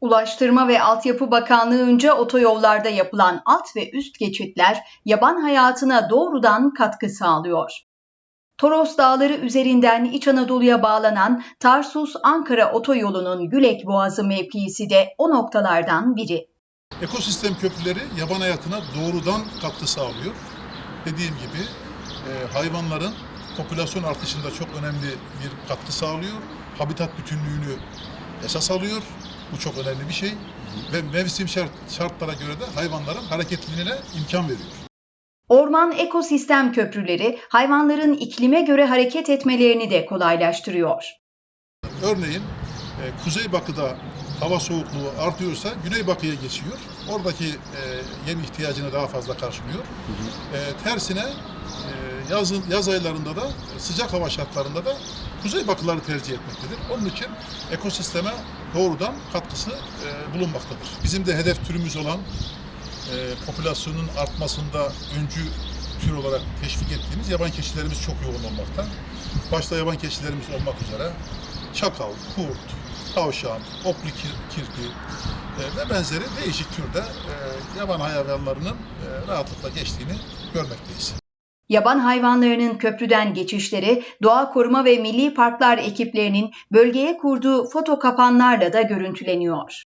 Ulaştırma ve Altyapı Bakanlığı'nca otoyollarda yapılan alt ve üst geçitler yaban hayatına doğrudan katkı sağlıyor. Toros Dağları üzerinden İç Anadolu'ya bağlanan Tarsus-Ankara otoyolunun Gülek Boğazı mevkisi de o noktalardan biri. Ekosistem köprüleri yaban hayatına doğrudan katkı sağlıyor. Dediğim gibi e, hayvanların popülasyon artışında çok önemli bir katkı sağlıyor. Habitat bütünlüğünü esas alıyor. Bu çok önemli bir şey. Ve mevsim şart, şartlara göre de hayvanların hareketliliğine imkan veriyor. Orman ekosistem köprüleri hayvanların iklime göre hareket etmelerini de kolaylaştırıyor. Örneğin e, kuzeybatıda hava soğukluğu artıyorsa güneybatıya geçiyor. Oradaki e, yem ihtiyacını daha fazla karşılıyor. E, tersine e, yaz aylarında da sıcak hava şartlarında da kuzeybatıları tercih etmektedir. Onun için ekosisteme doğrudan katkısı e, bulunmaktadır. Bizim de hedef türümüz olan e, popülasyonun artmasında öncü tür olarak teşvik ettiğimiz yaban keçilerimiz çok yoğun olmakta. Başta yaban keçilerimiz olmak üzere çakal, kurt, tavşan, opli kir- kirpi e, ve benzeri değişik türde e, yaban hayvanlarının e, rahatlıkla geçtiğini görmekteyiz. Yaban hayvanlarının köprüden geçişleri Doğa Koruma ve Milli Parklar ekiplerinin bölgeye kurduğu foto kapanlarla da görüntüleniyor.